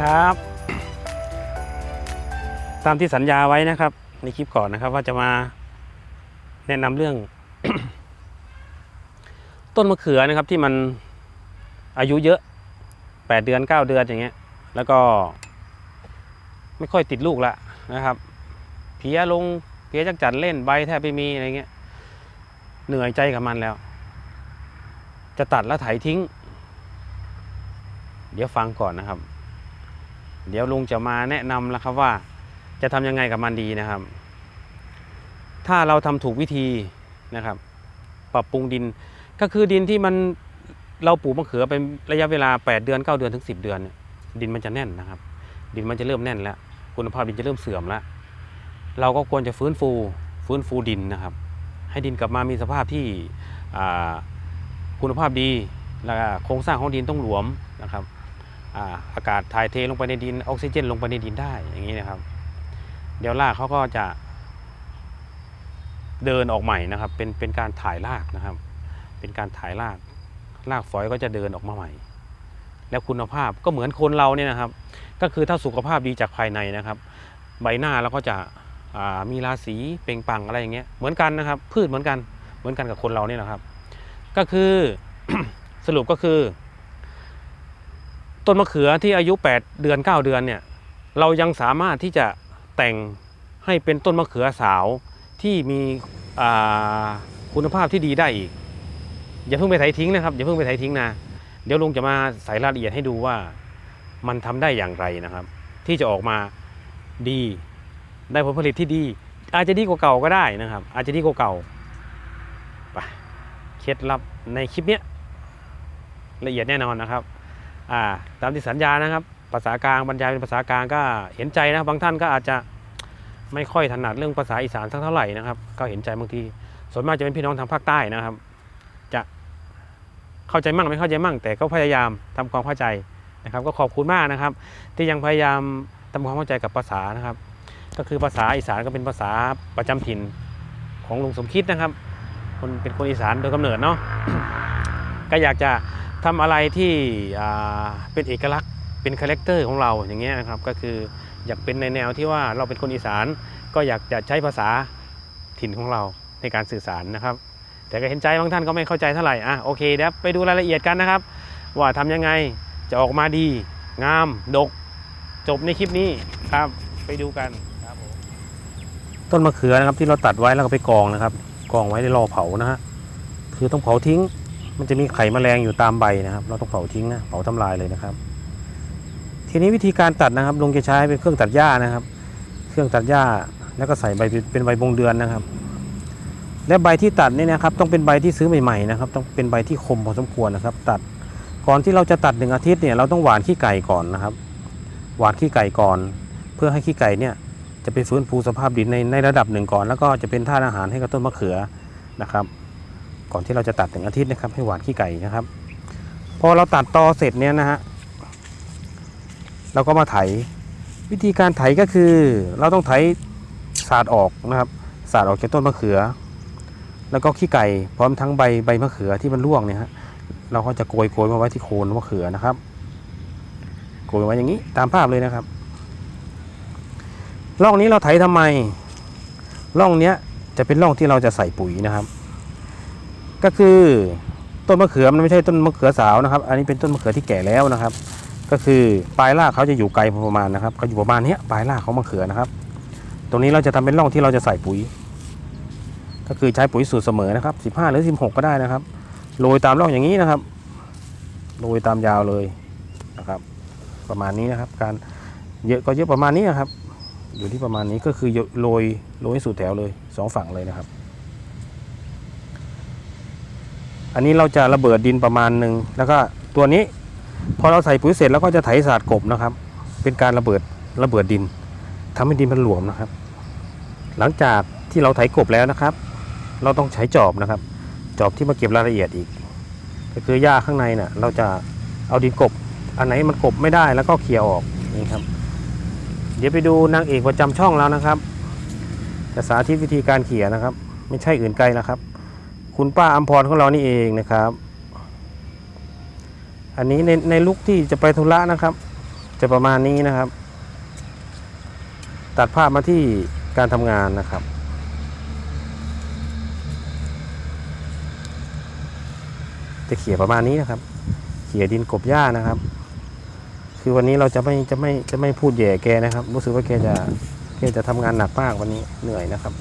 ครับ ตามที่สัญญาไว้นะครับ ในคลิปก่อนนะครับว่าจะมาแนะนำเรื่อง ต้นมะเขือนะครับที่มันอายุเยอะแปดเดือนเก้าเดือนอย่างเงี้ย แล้วก็ ไม่ค่อยติดลูกละนะครับ เพี้ยลงเพี้ยจักจันเล่นใบแทบไม่มีอะไรเงี้ย เหนื่อยใจกับมันแล้ว จะตัดแล้วไถทิ้ง เดี๋ยวฟังก่อนนะครับ เดี๋ยวลุงจะมาแนะนำแล้วครับว่า จะทำยังไงกับมันดีนะครับ ถ้าเราทำถูกวิธีนะครับ ปรับปรุงดินก็คือดินที่มันเราปลูกมะเขือเป็นระยะเวลา 8 เดือน 9 เดือนถึง 10 เดือน ดินมันจะแน่นนะครับ ดินมันจะเริ่มแน่นแล้ว คุณภาพดินจะเริ่มเสื่อมแล้ว เราก็ควรจะฟื้นฟูฟื้นฟูดินนะครับ ให้ดินกลับมามีสภาพที่คุณภาพดีแล้วโครงสร้างของดินต้องหลวมนะครับ อากาศถ่ายเทลงไปในดินออกซิเจนลงไปในดินได้อย่างนี้นะครับ เดี๋ยวรากเขาก็จะเดินออกใหม่นะครับ เป็นเป็นการถ่ายรากนะครับ เป็นการถ่ายรากรากฝอยก็จะเดินออกมาใหม่ แล้วคุณภาพก็เหมือนคนเราเนี่ยนะครับ ก็คือถ้าสุขภาพดีจากภายในนะครับ ใบหน้าเราก็จะมีราศีเปล่งปังอะไรอย่างเงี้ยเหมือนกันนะครับ พืชเหมือนกันเหมือนกันกับคนเราเนี่ยนะครับ ก็คือสรุปก็คือ ต้นมะเขือที่อายุ 8 เดือน 9 เดือนเนี่ยเรายังสามารถที่จะแต่งให้เป็นต้นมะเขือสาวที่มีคุณภาพที่ดีได้อีก อย่าเพิ่งไปไถทิ้งนะครับอย่าเพิ่งไปไถทิ้งนะเดี๋ยวลุงจะมาใส่รายละเอียดให้ดูว่ามันทำได้อย่างไรนะครับ ที่จะออกมาดีได้ผลผลิตที่ดี อาจจะดีกว่าเก่าก็ได้นะครับ อาจจะดีกว่าเก่าไปเคล็ดลับในคลิปเนี้ยละเอียดแน่นอนนะครับ อ่าตามที่สัญญานะครับ ภาษากลางบรรยายเป็นภาษากลางก็เห็นใจนะบางท่านก็อาจจะไม่ค่อยถนัดเรื่องภาษาอีสานสักเท่าไหร่นะครับ ก็เห็นใจบางทีส่วนมากจะเป็นพี่น้องทางภาคใต้นะครับ จะเข้าใจมั่งไม่เข้าใจมั่ง แต่ก็พยายามทำความเข้าใจนะครับ ก็ขอบคุณมากนะครับ ที่ยังพยายามทำความเข้าใจกับภาษานะครับ ก็คือภาษาอีสานก็เป็นภาษาประจำถิ่นของลุงสมคิดนะครับคนเป็นคนอีสานโดยกำเนิดเนาะก็อยากจะ ทำอะไรที่เป็นเอกลักษณ์เป็นคาแรคเตอร์ของเราอย่างเงี้ยนะครับก็คืออยากเป็นในแนวที่ว่าเราเป็นคนอีสาน ก็อยากจะใช้ภาษาถิ่นของเราในการสื่อสารนะครับ แต่ก็เห็นใจบางท่านก็ไม่เข้าใจเท่าไหร่อะโอเคเดี๋ยวไปดูรายละเอียดกันนะครับ ว่าทำยังไงจะออกมาดี งาม ดก จบในคลิปนี้ครับ ไปดูกันครับต้นมะเขือนะครับที่เราตัดไว้แล้วก็ไปกองนะครับกองไว้ในรอเผานะฮะคือต้องเผาทิ้ง มันจะมีไข่แมลงอยู่ตามใบนะครับ เราต้องเผาทิ้งนะเผาทำลายเลยนะครับ ทีนี้วิธีการตัดนะครับ ลุงจะใช้เป็นเครื่องตัดหญ้านะครับ เครื่องตัดหญ้าแล้วก็ใส่ใบเป็นใบบงเดือนนะครับ และใบที่ตัดนี่นะครับ ต้องเป็นใบที่ซื้อใหม่ๆนะครับ ต้องเป็นใบที่คมพอสมควรนะครับ ตัดก่อนที่เราจะตัดหนึ่งอาทิตย์เนี่ยเราต้องหว่านขี้ไก่ก่อนนะครับ หว่านขี้ไก่ก่อน เพื่อให้ขี้ไก่เนี่ยจะไปฟื้นฟูสภาพดินในในระดับหนึ่งก่อน แล้วก็จะเป็นธาตุอาหารให้กับต้นมะเขือนะครับ ก่อนที่เราจะตัดหนึ่งอาทิตย์นะครับ ให้หวานขี้ไก่นะครับ พอเราตัดตอเสร็จเนี่ยนะฮะเราก็มาไถ วิธีการไถก็คือ เราต้องไถสาดออกนะครับสาดออกจากต้นมะเขือ แล้วก็ขี้ไก่พร้อมทั้งใบใบมะเขือที่มันร่วงเนี่ยฮะเราก็จะโกยโกยมาไว้ที่โคนมะเขือนะครับโกยไว้อย่างนี้ตามภาพเลยนะครับร่องนี้เราไถทำไมร่องเนี้ยจะเป็นร่องที่เราจะใส่ปุ๋ยนะครับ ก็คือต้นมะเขือมันไม่ใช่ต้นมะเขือสาวนะครับ อันนี้เป็นต้นมะเขือที่แก่แล้วนะครับ ก็คือปลายรากเขาจะอยู่ไกลประมาณนะครับเขาอยู่ประมาณนี้ปลายรากของมะเขือนะครับ ตรงนี้เราจะทำเป็นร่องที่เราจะใส่ปุ๋ย ก็คือใช้ปุ๋ยสูตรเสมอนะครับ 15 หรือ 16 ก็ได้นะครับโรยตามร่องอย่างนี้นะครับโรยตามยาวเลยนะครับ ประมาณนี้นะครับ การเยอะก็เยอะประมาณนี้นะครับ อยู่ที่ประมาณนี้ก็คือโรยโรยให้สุดแถวเลยสองฝั่งเลยนะครับ อันนี้เราจะระเบิดดินประมาณหนึ่งแล้วก็ตัวนี้พอเราใส่ปุ๋ยเสร็จแล้วก็จะไถศาสตร์กบนะครับ เป็นการระเบิดระเบิดดินทำให้ดินมันหลวมนะครับ หลังจากที่เราไถกบแล้วนะครับ เราต้องใช้จอบนะครับ จอบที่มาเก็บรายละเอียดอีก ก็คือหญ้าข้างในน่ะเราจะเอาดินกบ อันไหนมันกบไม่ได้แล้วก็เคลียออกนี่ครับ เดี๋ยวไปดูนางเอกประจำช่องแล้วนะครับจะสาธิตวิธีการเขี่ยนะครับ ไม่ใช่อื่นไกลนะครับ คุณป้าอัมพรของเรานี่เองนะครับ อันนี้ในในลุกที่จะไปธุระนะครับ จะประมาณนี้นะครับ ตัดภาพมาที่การทำงานนะครับจะเขี่ยประมาณนี้นะครับ เขี่ยดินกบหญ้านะครับ คือวันนี้เราจะไม่จะไม่จะไม่พูดแย่แกนะครับ รู้สึกว่าแกจะแกจะทำงานหนักมากวันนี้เหนื่อยนะครับ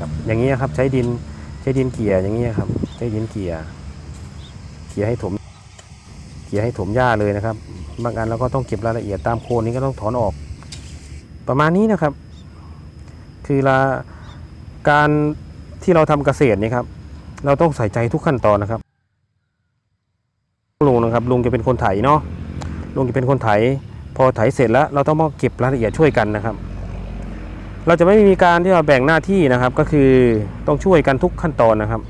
ครับอย่างนี้ครับ ใช้ดินใช้ดินเกี่ยอย่างนี้ครับ ใช้ดินเกี่ยเกี่ยให้ถมเกี่ยให้ถมหญ้าเลยนะครับ บางอันเราก็ต้องเก็บรายละเอียดตามโคนนี้ก็ต้องถอนออก ประมาณนี้นะครับ คือละการที่เราทำเกษตรนี่ครับ เราต้องใส่ใจทุกขั้นตอนนะครับลุงนะครับลุงจะเป็นคนไถเนาะลุงจะเป็นคนไถ พอไถเสร็จแล้ว เราต้องมาเก็บรายละเอียดช่วยกันนะครับ เราจะไม่มีการที่เราแบ่งหน้าที่นะครับ ก็คือต้องช่วยกันทุกขั้นตอนนะครับ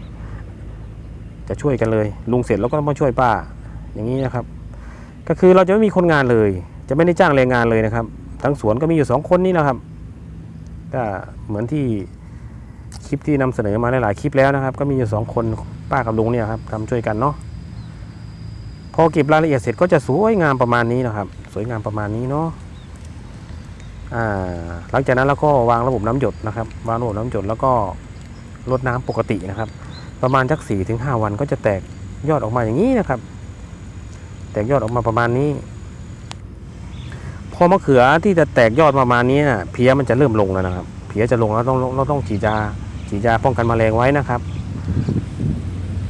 จะช่วยกันเลย ลุงเสร็จแล้วก็มาช่วยป้า อย่างนี้นะครับ ก็คือเราจะไม่มีคนงานเลย จะไม่ได้จ้างแรงงานเลยนะครับ ทั้งสวนก็มีอยู่สองคนนี้นะครับ ก็เหมือนที่คลิปที่นำเสนอมาหลายๆคลิปแล้วนะครับ ก็มีอยู่สองคนป้ากับลุงเนี่ยครับทำช่วยกันเนาะพอเก็บรายละเอียดเสร็จก็จะสวยงามประมาณนี้นะครับ สวยงามประมาณนี้เนาะ หลังจากนั้นเราก็วางระบบน้ำหยดนะครับ วางระบบน้ำหยดแล้วก็รดน้ำปกตินะครับ ประมาณสักสี่ถึงห้าวันก็จะแตกยอดออกมาอย่างนี้นะครับ แตกยอดออกมาประมาณนี้ พอมะเขือที่จะแตกยอดประมาณนี้นะเพี้ยมันจะเริ่มลงแล้วนะครับ เพี้ยจะลงแล้วต้องเราต้องฉีดยาฉีดยาป้องกันแมลงไว้นะครับ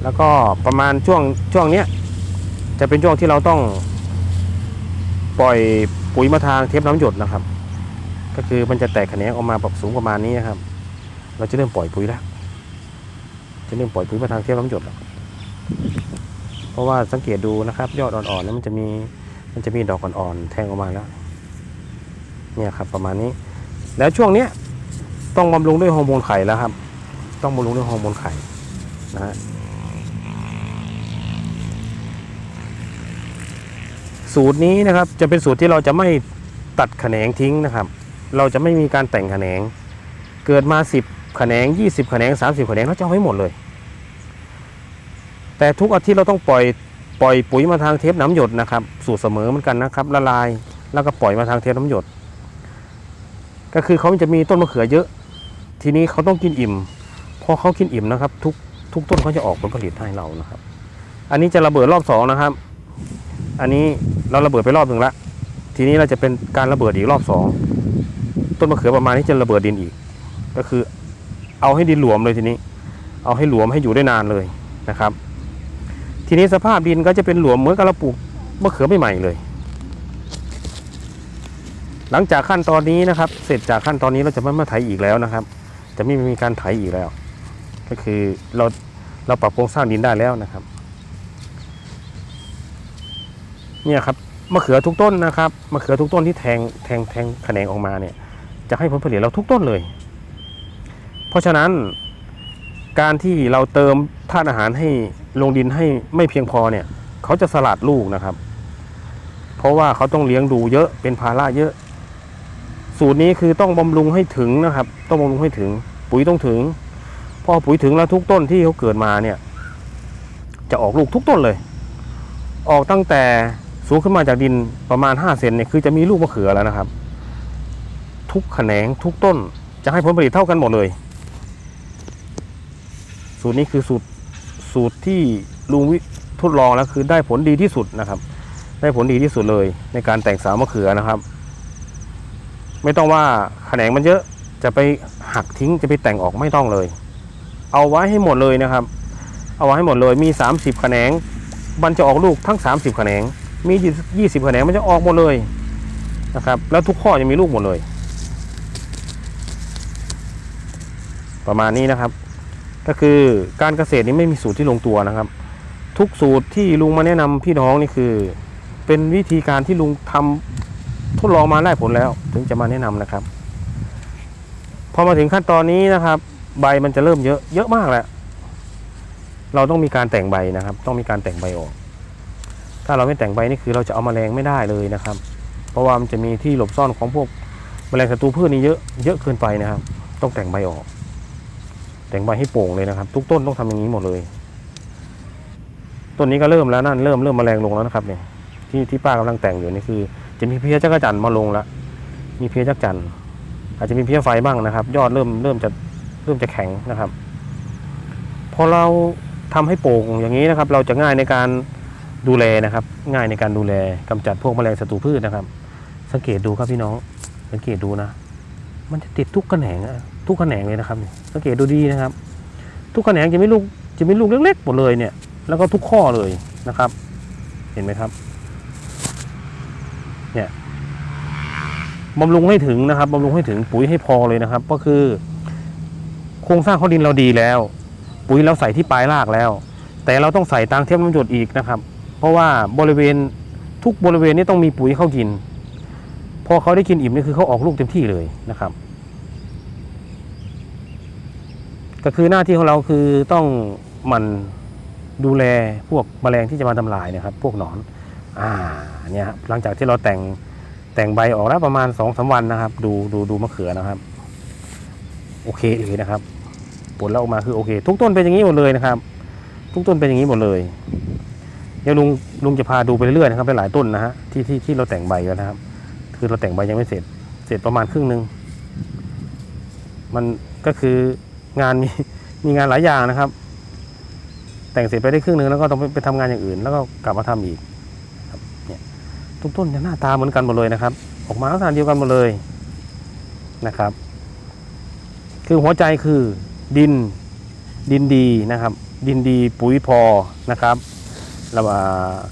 แล้วก็ประมาณช่วงช่วงเนี้ยจะเป็นช่วงที่เราต้องปล่อยปุ๋ยมาทางเทปน้ำหยดนะครับ ก็คือมันจะแตกแขนงออกมาแบบสูงประมาณนี้นะครับ เราจะเริ่มปล่อยปุ๋ยแล้ว จะเริ่มปล่อยปุ๋ยมาทางเทปน้ำหยดแล้วเพราะว่าสังเกตดูนะครับ ยอดอ่อนๆนั้นมันจะมีมันจะมีดอกอ่อนๆแทงออกมาแล้ว เนี่ยครับประมาณนี้ แล้วช่วงเนี้ยต้องบำรุงด้วยฮอร์โมนไข่แล้วครับ ต้องบำรุงด้วยฮอร์โมนไข่นะฮะสูตรนี้นะครับจะเป็นสูตรที่เราจะไม่ตัดแขนงทิ้งนะครับ เราจะไม่มีการแต่งแขนง เกิดมา 10แขนง 20แขนง 30แขนงเราจะเอาให้หมดเลย แต่ทุกอาทิตย์เราต้องปล่อยปล่อยปุ๋ยมาทางเทปน้ำหยดนะครับ สูตรเสมอเหมือนกันนะครับ ละลายแล้วก็ปล่อยมาทางเทปน้ำหยด ก็คือเขาจะมีต้นมะเขือเยอะ ทีนี้เขาต้องกินอิ่มพอเขากินอิ่มนะครับ ทุกทุกต้นเขาจะออกผลผลิตให้เรานะครับ อันนี้จะระเบิดรอบสองนะครับ อันนี้เราระเบิดไปรอบหนึ่งละทีนี้เราจะเป็นการระเบิดอีกรอบสอง ต้นมะเขือประมาณนี้จะระเบิดดินอีก ก็คือเอาให้ดินหลวมเลยทีนี้ เอาให้หลวมให้อยู่ได้นานเลยนะครับ ทีนี้สภาพดินก็จะเป็นหลวมเหมือนกับเราปลูกมะเขือใหม่ๆเลย หลังจากขั้นตอนนี้นะครับ เสร็จจากขั้นตอนนี้เราจะไม่มาไถอีกแล้วนะครับ จะไม่มีการไถอีกแล้ว ก็คือเราเราปรับโครงสร้างดินได้แล้วนะครับ เนี่ยครับมะเขือทุกต้นนะครับมะเขือทุกต้นที่แทงแทงแทงแขนงออกมาเนี่ย จะให้ผลผลิตเราทุกต้นเลย เพราะฉะนั้นการที่เราเติมธาตุอาหารให้ลงดินให้ไม่เพียงพอเนี่ย เขาจะสลัดลูกนะครับ เพราะว่าเขาต้องเลี้ยงดูเยอะเป็นภาระเยอะ สูตรนี้คือต้องบำรุงให้ถึงนะครับ ต้องบำรุงให้ถึง ปุ๋ยต้องถึง พอปุ๋ยถึงแล้วทุกต้นที่เขาเกิดมาเนี่ย จะออกลูกทุกต้นเลย ออกตั้งแต่สูงขึ้นมาจากดินประมาณ5เซนเนี่ยคือจะมีลูกมะเขือแล้วนะครับ ทุกแขนงทุกต้นจะให้ผลผลิตเท่ากันหมดเลย สูตรนี้คือสูตรสูตรที่ลุงวิทดลองแล้วคือได้ผลดีที่สุดนะครับ ได้ผลดีที่สุดเลย ในการแต่งสาวมะเขือนะครับ ไม่ต้องว่าแขนงมันเยอะจะไปหักทิ้งจะไปแต่งออกไม่ต้องเลย เอาไว้ให้หมดเลยนะครับ เอาไว้ให้หมดเลยมี 30แขนงมันจะออกลูกทั้ง 30แขนงมี 20แขนงมันจะออกหมดเลยนะครับ แล้วทุกข้อจะมีลูกหมดเลย ประมาณนี้นะครับ ก็คือการเกษตรนี้ไม่มีสูตรที่ลงตัวนะครับ ทุกสูตรที่ลุงมาแนะนำพี่น้องนี่คือ เป็นวิธีการที่ลุงทำทดลองมาได้ผลแล้ว ถึงจะมาแนะนำนะครับ พอมาถึงขั้นตอนนี้นะครับ ใบมันจะเริ่มเยอะเยอะมากแล้วเราต้องมีการแต่งใบนะครับ ต้องมีการแต่งใบออก ถ้าเราไม่แต่งใบนี่คือเราจะเอามาแมลงไม่ได้เลยนะครับ เพราะว่ามันจะมีที่หลบซ่อนของพวกแมลงศัตรูพืชนี่เยอะเยอะเกินไปนะครับ ต้องแต่งใบออก แต่งใบให้โป่งเลยนะครับทุกต้นต้องทำอย่างนี้หมดเลย ต้นนี้ก็เริ่มแล้วนั่นเริ่มเริ่มแมลงลงแล้วนะครับเนี่ยที่ที่ป้ากำลังแต่งอยู่นี่คือ จะมีเพี้ยจักรจันทร์มาลงแล้วมีเพี้ยจักรจันทร์อาจจะมีเพี้ยไฟบ้างนะครับ ยอดเริ่มเริ่มจะเริ่มจะแข็งนะครับ พอเราทำให้โป่งอย่างนี้นะครับ เราจะง่ายในการดูแลนะครับ ง่ายในการดูแลกำจัดพวกแมลงศัตรูพืชนะครับ สังเกตดูครับพี่น้องสังเกตดูนะ มันจะติดทุกแขนงทุกแขนงเลยนะครับนี่สังเกตดูดีนะครับ ทุกแขนงจะไม่ลูกจะไม่ลูกเล็กๆหมดเลยเนี่ย แล้วก็ทุกข้อเลยนะครับ เห็นไหมครับ เนี่ยบำรุงให้ถึงนะครับบำรุงให้ถึงปุ๋ยให้พอเลยนะครับ ก็คือ โครงสร้างข้อดินเราดีแล้ว ปุ๋ยเราใส่ที่ปลายรากแล้ว แต่เราต้องใส่ตางเทียมน้ำหยดอีกนะครับ เพราะว่าบริเวณทุกบริเวณนี้ต้องมีปุ๋ยเข้ากิน พอเขาได้กินอิ่มนี่คือเขาออกลูกเต็มที่เลยนะครับ ก็คือหน้าที่ของเราคือต้องมันดูแลพวกแมลงที่จะมาทำลายนะครับ พวกหนอน อ่าเนี่ยครับหลังจากที่เราแต่งแต่งใบออกแล้วประมาณสองสาวันนะครับ ดูดูดูมะเขือนะครับ โอเคเลยนะครับ ผลแล้วออกมาคือโอเค ทุกต้นเป็นอย่างนี้หมดเลยนะครับ ทุกต้นเป็นอย่างนี้หมดเลย เดี๋ยวลุงลุงจะพาดูไปเรื่อยๆนะครับหลายๆต้นนะฮะที่ที่ที่เราแต่งใบแล้วนะครับ คือเราแต่งใบยังไม่เสร็จ เสร็จประมาณครึ่งหนึ่งมันก็คืองานมีมีงานหลายอย่างนะครับ แต่งเสร็จไปได้ครึ่งหนึ่งแล้วก็ต้องไปไปทำงานอย่างอื่น แล้วก็กลับมาทำอีกเนี่ยทุกต้นจะหน้าตาเหมือนกันหมดเลยนะครับ ออกมาลักษณะเดียวกันหมดเลยนะครับ คือหัวใจคือดินดินดีนะครับ ดินดีปุ๋ยพอนะครับ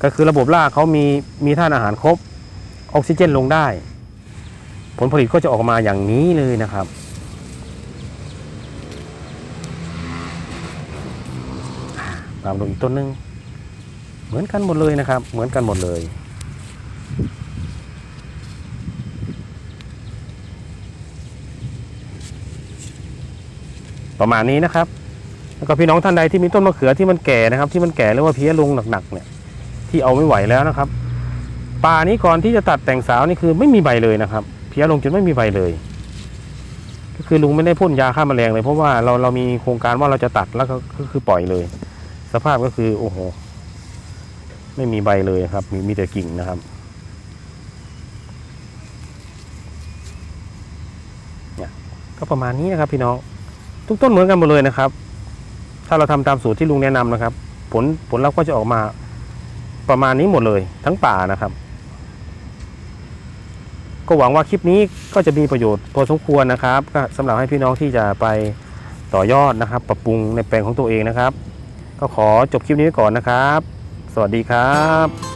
ก็คือระบบรากเขามีมีธาตุอาหารครบ ออกซิเจนลงได้ ผลผลิตก็จะออกมาอย่างนี้เลยนะครับ ตามลงอีกต้นหนึง เหมือนกันหมดเลยนะครับ เหมือนกันหมดเลยประมาณนี้นะครับ แล้วก็พี่น้องท่านใดที่มีต้นมะเขือที่มันแก่นะครับ ที่มันแก่หรือว่าเพี้ยลงหนักๆเนี่ยที่เอาไม่ไหวแล้วนะครับ ป่านี้ก่อนที่จะตัดแต่งสาวนี่คือไม่มีใบเลยนะครับเพี้ยลงจนไม่มีใบเลย ก็คือลุงไม่ได้พ่นยาฆ่าแมลงเลย เพราะว่าเราเรามีโครงการว่าเราจะตัดแล้วก็คือปล่อยเลย สภาพก็คือโอ้โหไม่มีใบเลยครับ มีมีแต่กิ่งนะครับเนี่ยก็ประมาณนี้นะครับ พี่น้องทุกต้นเหมือนกันหมดเลยนะครับ ถ้าเราทำตามสูตรที่ลุงแนะนำนะครับ ผลผลลัพธ์ก็จะออกมาประมาณนี้หมดเลยทั้งป่านะครับ ก็หวังว่าคลิปนี้ก็จะมีประโยชน์พอสมควรนะครับ ก็สำหรับให้พี่น้องที่จะไปต่อยอดนะครับ ปรับปรุงในแปลงของตัวเองนะครับ ก็ขอจบคลิปนี้ไว้ก่อนนะครับ สวัสดีครับ